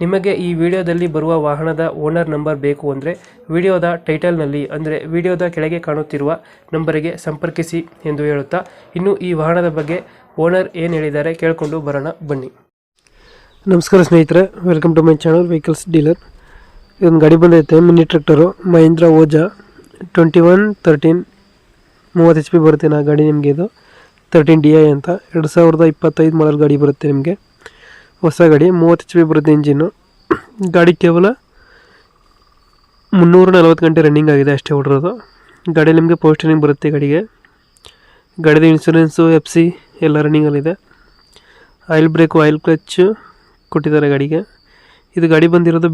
ನಿಮಗೆ ಈ ವಿಡಿಯೋದಲ್ಲಿ ಬರುವ ವಾಹನದ ಓನರ್ ನಂಬರ್ ಬೇಕು ಅಂದರೆ ವಿಡಿಯೋದ ಟೈಟಲ್ನಲ್ಲಿ ಅಂದರೆ ವಿಡಿಯೋದ ಕೆಳಗೆ ಕಾಣುತ್ತಿರುವ ನಂಬರಿಗೆ ಸಂಪರ್ಕಿಸಿ ಎಂದು ಹೇಳುತ್ತಾ, ಇನ್ನು ಈ ವಾಹನದ ಬಗ್ಗೆ ಓನರ್ ಏನು ಹೇಳಿದ್ದಾರೆ ಕೇಳಿಕೊಂಡು ಬರೋಣ, ಬನ್ನಿ. ನಮಸ್ಕಾರ ಸ್ನೇಹಿತರೆ, welcome to my channel vehicles dealer. ಇದೊಂದು ಗಾಡಿ ಬಂದೈತೆ, mini tractor, Mahindra Oja twenty one thirteen ಮೂವತ್ತು ಎಚ್ ಪಿ ಬರುತ್ತೆ ನಾ ಗಾಡಿ ನಿಮಗೆ ಇದು. ತರ್ಟೀನ್ ಡಿ ಐ ಅಂತ, ಎರಡು ಸಾವಿರದ ಇಪ್ಪತ್ತೈದು ಮಾಡಲ್ ಗಾಡಿ ಬರುತ್ತೆ ನಿಮಗೆ. ಹೊಸ ಗಾಡಿ, ಮೂವತ್ತು ಎಚ್ ಪಿ ಬರುತ್ತೆ ಇಂಜಿನ್ನು ಗಾಡಿ ಕೇವಲ ಮುನ್ನೂರ ನಲ್ವತ್ತು ಗಂಟೆ ರನ್ನಿಂಗ್ ಆಗಿದೆ ಅಷ್ಟೇ ಹೊಡಿರೋದು ಗಾಡಿ ನಿಮಗೆ ಪೋಸ್ಟರಿಂಗ್ ಬರುತ್ತೆ ಗಾಡಿಗೆ. ಗಾಡಿದು ಇನ್ಸೂರೆನ್ಸು ಎಫ್ ಸಿ ಎಲ್ಲ ರನ್ನಿಂಗಲ್ಲಿದೆ ಆಯಿಲ್ ಬ್ರೇಕು ಆಯಿಲ್ ಕ್ಲಚ್ ಕೊಟ್ಟಿದ್ದಾರೆ ಗಾಡಿಗೆ. ಇದು ಗಾಡಿ ಬಂದಿರೋದು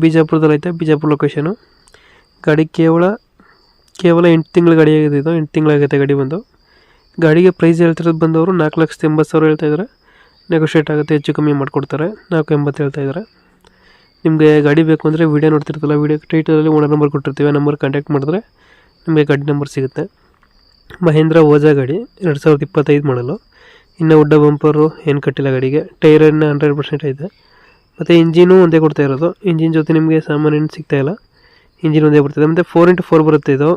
ಐತೆ, ಬಿಜಾಪುರ ಲೊಕೇಶನು ಗಾಡಿ ಕೇವಲ ಕೇವಲ ಎಂಟು ತಿಂಗಳ ಗಾಡಿ ಆಗಿದೆ ಇದು. ಎಂಟು ತಿಂಗಳಾಗೈತೆ ಗಾಡಿ ಬಂದು. ಗಾಡಿಗೆ ಪ್ರೈಸ್ ಹೇಳ್ತಿರೋದು ಬಂದವರು ನಾಲ್ಕು ಲಕ್ಷದ ಎಂಬತ್ತು ಸಾವಿರ ಹೇಳ್ತಾ ಇದ್ದಾರೆ. ನೆಗೋಷಿಯೇಟ್ ಆಗುತ್ತೆ, ಹೆಚ್ಚು ಕಮ್ಮಿ ಮಾಡಿಕೊಡ್ತಾರೆ. ನಾಲ್ಕು ಎಂಬತ್ತು ಹೇಳ್ತಾ ಇದ್ದಾರೆ. ನಿಮಗೆ ಗಾಡಿ ಬೇಕು ಅಂದರೆ ವೀಡಿಯೋ ನೋಡ್ತಿರ್ತಲ್ಲ ವೀಡಿಯೋ ಟೈಟಲಲ್ಲಿ ಓನರ್ ನಂಬರ್ ಕೊಟ್ಟಿರ್ತೀವಿ ನಂಬರ್ ಕಾಂಟ್ಯಾಕ್ಟ್ ಮಾಡಿದ್ರೆ ನಿಮಗೆ ಗಾಡಿ ನಂಬರ್ ಸಿಗುತ್ತೆ. ಮಹೇಂದ್ರ ಓಜಾ ಗಾಡಿ, ಎರಡು ಸಾವಿರದ ಇಪ್ಪತ್ತೈದು ಮಾಡಲು ಇನ್ನು ಉಡ್ಡ ಬಂಪರು ಏನು ಕಟ್ಟಿಲ್ಲ ಗಾಡಿಗೆ. ಟೈರ್ ಇನ್ನು ಹಂಡ್ರೆಡ್ ಪರ್ಸೆಂಟ್ ಐತೆ. ಮತ್ತು ಇಂಜಿನು ಒಂದೇ ಕೊಡ್ತಾ ಇರೋದು. ಇಂಜಿನ್ ಜೊತೆ ನಿಮಗೆ ಸಾಮಾನು ಏನು ಸಿಗ್ತಾ ಇಲ್ಲ. ಇಂಜಿನ್ ಒಂದೇ ಬರ್ತದೆ ಮತ್ತು ಫೋರ್ ಇಂಟು ಫೋರ್ ಬರುತ್ತೆ ಇದು.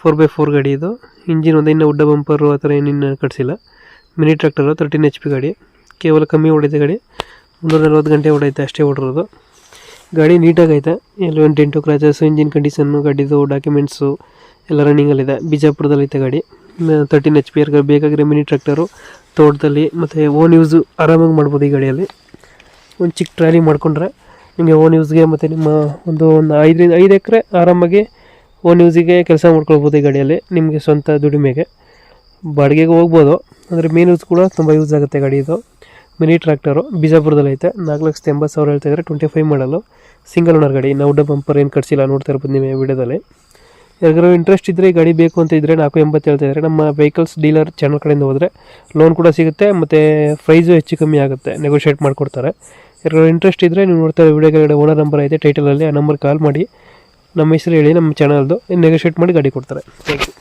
ಫೋರ್ ಬೈ ಫೋರ್ ಗಾಡಿ ಇದು. ಇಂಜಿನ್ ಒಂದೇ, ಇನ್ನು ಉಡ್ಡ ಬಂಪರು ಆ ಥರ ಏನಿನ್ನು ಕಟ್ಸಿಲ್ಲ. Mini tractor thirteen H P ಗಾಡಿ. ಕೇವಲ ಕಮ್ಮಿ ಹೊಡೈತೆ ಗಾಡಿ. ಮುನ್ನೂರ ನಲ್ವತ್ತು ಗಂಟೆ ಹೊಡೈತೆ ಅಷ್ಟೇ ಹೊಡಿರೋದು. ಗಾಡಿ ನೀಟಾಗೈತೆ. ಎಲ್ಲ ಟೆಂಟು ಕ್ರಾಚಸ್ ಇಂಜಿನ್ ಕಂಡೀಷನ್ನು ಗಾಡಿದು ಡಾಕ್ಯುಮೆಂಟ್ಸು ಎಲ್ಲ ರನ್ನಿಂಗಲ್ಲಿದೆ ಬಿಜಾಪುರದಲ್ಲೈತೆ ಗಾಡಿ. ತರ್ಟೀನ್ ಎಚ್ ಪಿ ಆರ್ ಬೇಕಾಗಿರೋ ಮಿನಿ ಟ್ರ್ಯಾಕ್ಟರು ತೋಟದಲ್ಲಿ ಮತ್ತು ಓನ್ ಯೂಸು ಆರಾಮಾಗಿ ಮಾಡ್ಬೋದು ಈ ಗಾಡಿಯಲ್ಲಿ. ಒಂದು ಚಿಕ್ಕ ಟ್ರಾಲಿ ಮಾಡಿಕೊಂಡ್ರೆ ನಿಮಗೆ ಓನ್ ಯೂಸ್ಗೆ ಮತ್ತು ನಿಮ್ಮ ಒಂದು ಒಂದು ಐದರಿಂದ ಐದು ಎಕರೆ ಆರಾಮಾಗಿ ಓನ್ ಯೂಸಿಗೆ ಕೆಲಸ ಮಾಡ್ಕೊಳ್ಬೋದು ಈ ಗಾಡಿಯಲ್ಲಿ. ನಿಮಗೆ ಸ್ವಂತ ದುಡಿಮೆಗೆ. ಬಾಡಿಗೆಗೆ ಹೋಗ್ಬೋದು. ಅಂದರೆ ಮೇನ್ ಯೂಸ್ ಕೂಡ ತುಂಬ ಯೂಸ್ ಆಗುತ್ತೆ ಗಾಡಿ ಇದು. ಮಿನಿ ಟ್ರ್ಯಾಕ್ಟರು ಬಿಜಾಪುರದಲ್ಲಿ ಐತೆ. ನಾಲ್ಕು ಲಕ್ಷದ ಎಂಬತ್ತು ಸಾವಿರ ಹೇಳ್ತಾ ಇದ್ದಾರೆ. Twenty five model single owner ಗಾಡಿ. ನಾವು ಡಬ್ ಬಂಪರ್ ಏನು ಕಟ್ಸಿಲ್ಲ, ನೋಡ್ತಾ ಇರ್ಬೋದು ನಿಮಗೆ ವಿಡಿಯೋದಲ್ಲಿ. ಯಾರಿಗಾರು ಇಂಟ್ರೆಸ್ಟ್ ಇದ್ದರೆ ಗಾಡಿ ಬೇಕು ಅಂತ ಇದ್ದರೆ ನಾಲ್ಕು ಎಂಬತ್ತು ಹೇಳ್ತಾ ಇದ್ದಾರೆ. ನಮ್ಮ ವೆಹಿಕಲ್ಸ್ ಡೀಲರ್ ಚಾನಲ್ ಕಡೆಯಿಂದ ಹೋದರೆ ಲೋನ್ ಕೂಡ ಸಿಗುತ್ತೆ, ಮತ್ತು ಪ್ರೈಸು ಹೆಚ್ಚು ಕಮ್ಮಿ ಆಗುತ್ತೆ. ನೆಗೋಷಿಯೇಟ್ ಮಾಡಿಕೊಡ್ತಾರೆ. ಯಾರಿಗಾರು ಇಂಟ್ರೆಸ್ಟ್ ಇದ್ದರೆ ನೀವು ನೋಡ್ತಾ ವಿಡಿಯೋ ಕಡೆ ಓನರ್ ನಂಬರ್ ಐತೆ ಟೈಟಲಲ್ಲಿ ಆ ನಂಬರ್ ಕಾಲ್ ಮಾಡಿ. ನಮ್ಮ ಹೆಸರು ಹೇಳಿ, ನಮ್ಮ ಚಾನಲ್ದು ನೆಗೋಷಿಯೇಟ್ ಮಾಡಿ ಗಾಡಿ ಕೊಡ್ತಾರೆ. Thank you